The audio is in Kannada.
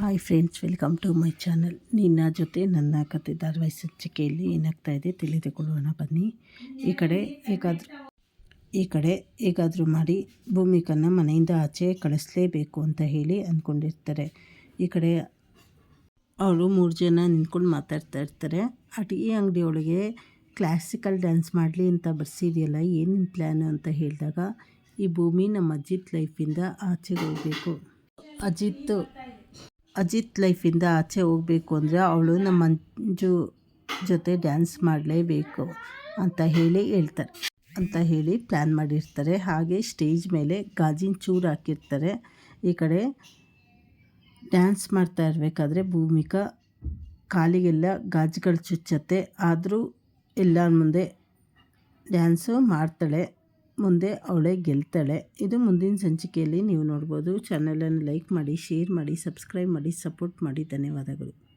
Hi friends welcome to my channel ನಿನ್ನ ಜೊತೆ ನನ್ನ ಕತೆ ಧಾರವಾಹಿ ಸಂಚಿಕೆಯಲ್ಲಿ ಏನಾಗ್ತಾ ಇದೆ ತಿಳಿದುಕೊಳ್ಳೋಣ. ಬನ್ನಿ. ಈ ಕಡೆ ಹೇಗಾದರೂ, ಈ ಕಡೆ ಹೇಗಾದರೂ ಮಾಡಿ ಭೂಮಿಕನ್ನ ಮನೆಯಿಂದ ಆಚೆ ಕಳಿಸ್ಲೇಬೇಕು ಅಂತ ಹೇಳಿ ಅಂದ್ಕೊಂಡಿರ್ತಾರೆ ಈ ಕಡೆ ಅವರು ಮೂರು ಜನ ನಿಂತ್ಕೊಂಡು ಮಾತಾಡ್ತಾ ಇರ್ತಾರೆ. ಟೀ ಅಂಗಡಿಯೊಳಗೆ ಕ್ಲಾಸಿಕಲ್ ಡ್ಯಾನ್ಸ್ ಮಾಡಲಿ ಅಂತ ಬರ್ಸಿದೆಯಲ್ಲ ಏನು ಪ್ಲ್ಯಾನು ಅಂತ ಹೇಳಿದಾಗ ಈ ಭೂಮಿ ನಮ್ಮ ಅಜಿತ್ ಲೈಫಿಂದ ಆಚೆಗೆ ಹೋಗಬೇಕು. ಅಜಿತ್ ಅಜಿತ್ ಲೈಫಿಂದ ಆಚೆ ಹೋಗಬೇಕು ಅಂದರೆ ಅವಳು ನಮ್ಮ ಮಂಜು ಜೊತೆ ಡ್ಯಾನ್ಸ್ ಮಾಡಲೇಬೇಕು ಅಂತ ಹೇಳಿ ಹೇಳ್ತಾರೆ. ಅಂತ ಹೇಳಿ ಪ್ಲ್ಯಾನ್ ಮಾಡಿರ್ತಾರೆ. ಹಾಗೆ ಸ್ಟೇಜ್ ಮೇಲೆ ಗಾಜಿನ ಚೂರು ಹಾಕಿರ್ತಾರೆ. ಈ ಕಡೆ ಡ್ಯಾನ್ಸ್ ಮಾಡ್ತಾ ಇರಬೇಕಾದ್ರೆ ಭೂಮಿಕಾ ಕಾಲಿಗೆಲ್ಲ ಗಾಜುಗಳು ಚುಚ್ಚತ್ತೆ. ಆದರೂ ಎಲ್ಲರ ಮುಂದೆ ಡ್ಯಾನ್ಸು ಮಾಡ್ತಾಳೆ. ಮುಂದೆ ಅವಳೇ ಗೆಲ್ತಾಳೆ. ಇದು ಮುಂದಿನ ಸಂಚಿಕೆಯಲ್ಲಿ ನೀವು ನೋಡ್ಬೋದು. ಚಾನಲನ್ನು ಲೈಕ್ ಮಾಡಿ ಶೇರ್ ಮಾಡಿ ಸಬ್ಸ್ಕ್ರೈಬ್ ಮಾಡಿ ಸಪೋರ್ಟ್ ಮಾಡಿ. ಧನ್ಯವಾದಗಳು.